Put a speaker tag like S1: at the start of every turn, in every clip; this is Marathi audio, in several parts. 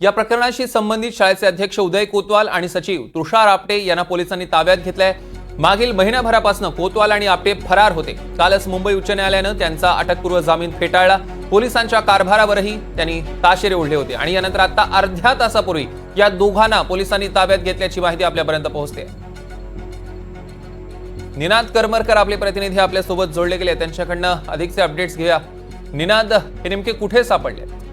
S1: या प्रकरणाशी संबंधित शाळेचे अध्यक्ष उदय कोतवाल आणि सचिव तुषार आपटे यांना पोलिसांनी ताब्यात घेतलंय. मागील महिन्याभरापासून कोतवाल आणि आपटे फरार होते. कालच मुंबई उच्च न्यायालयानं त्यांचा अटकपूर्व जामीन फेटाळला. पोलिसांच्या कारभारावरही त्यांनी ताशेरे ओढले होते. आणि यानंतर आता अर्ध्या तासापूर्वी या दोघांना पोलिसांनी ताब्यात घेतल्याची माहिती आपल्यापर्यंत पोहोचते. निनाद करमरकर आपले प्रतिनिधी आपल्यासोबत जोडले गेले त्यांच्याकडनं अधिकचे अपडेट्स घेऊया. निनाद हे नेमके कुठे सापडले?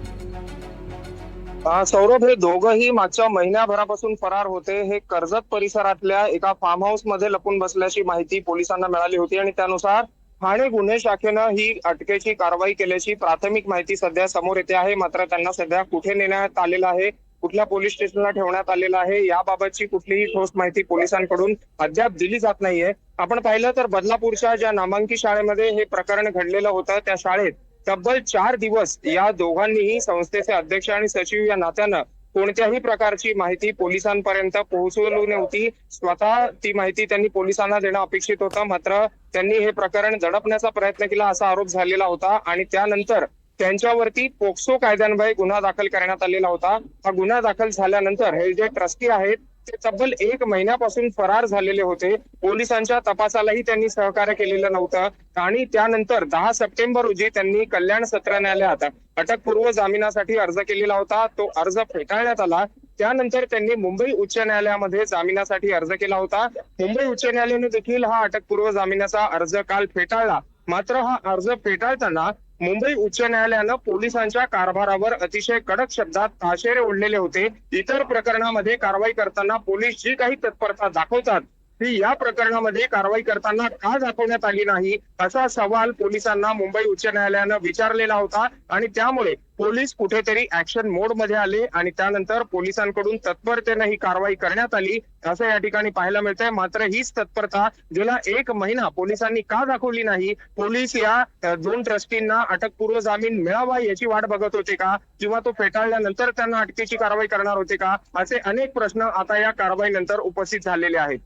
S2: सौरभ हे दोघंही मागच्या महिन्याभरापासून फरार होते. हे कर्जत परिसरातल्या एका फार्म हाऊसमध्ये लपून बसल्याची माहिती पोलिसांना मिळाली होती आणि त्यानुसार ठाणे गुन्हे शाखेनं ही अटकेची कारवाई केल्याची प्राथमिक माहिती सध्या समोर येते आहे. मात्र त्यांना सध्या कुठे नेण्यात आलेलं आहे कुठल्या पोलीस स्टेशनला ठेवण्यात आलेलं आहे याबाबतची कुठलीही ठोस माहिती पोलिसांकडून अद्याप दिली जात नाहीये. आपण पाहिलं तर बदलापूरच्या ज्या नामांकित शाळेमध्ये हे प्रकरण घडलेलं होतं त्या शाळेत तब्बल चार दिवस या दोघांनीही संस्थेचे अध्यक्ष आणि सचिव या नात्यानं कोणत्याही प्रकारची माहिती पोलिसांपर्यंत पोहोचवली नव्हती. स्वतः ती माहिती त्यांनी पोलिसांना देणं अपेक्षित होतं. मात्र त्यांनी हे प्रकरण दडपण्याचा प्रयत्न केला असा आरोप झालेला होता आणि त्यानंतर त्यांच्यावरती पोक्सो कायद्यान्वये गुन्हा दाखल करण्यात आलेला होता. हा गुन्हा दाखल झाल्यानंतर हे जे ट्रस्टी आहेत ते तब्बल एक महिन्यापासून फरार झालेले होते. पोलिसांच्या तपासालाही त्यांनी सहकार्य केलेलं नव्हतं. आणि त्यानंतर दहा सप्टेंबर रोजी त्यांनी कल्याण सत्र न्यायालयात अटकपूर्व जामिनासाठी अर्ज केलेला होता. तो अर्ज फेटाळण्यात आला. त्यानंतर त्यांनी मुंबई उच्च न्यायालयामध्ये जामिनासाठी अर्ज केला होता. मुंबई उच्च न्यायालयाने देखील हा अटकपूर्व जामिनाचा अर्ज काल फेटाळला. मात्र हा अर्ज फेटाळताना मुंबई उच्च न्यायालयानं पोलिसांच्या कारभारावर अतिशय कडक शब्दात ताशेरे ओढलेले होते. इतर प्रकरणामध्ये कारवाई करताना पोलीस जी काही तत्परता दाखवतात ती या प्रकरणामध्ये कारवाई करताना का दाखवण्यात आली नाही असा सवाल पोलिसांना मुंबई उच्च न्यायालयानं विचारलेला होता. आणि त्यामुळे पोलीस कुठेतरी ऍक्शन मोडमध्ये आले आणि त्यानंतर पोलिसांकडून तत्परतेनं ही कारवाई करण्यात आली असं या ठिकाणी पाहायला मिळतंय. मात्र हीच तत्परता गेला एक महिना पोलिसांनी का दाखवली नाही पोलीस या दोन ट्रस्टींना अटकपूर्व जामीन मिळावा याची वाट बघत होते का? किंवा तो फेटाळल्यानंतर त्यांना अटकेची कारवाई करणार होते का? असे अनेक प्रश्न आता या कारवाईनंतर उपस्थित झालेले आहेत.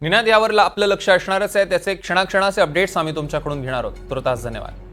S1: निनाद यावर आपलं लक्ष असणारच आहे. त्याचे क्षणाक्षणाचे अपडेट्स आम्ही तुमच्याकडून घेणार आहोत. तुर्तास धन्यवाद.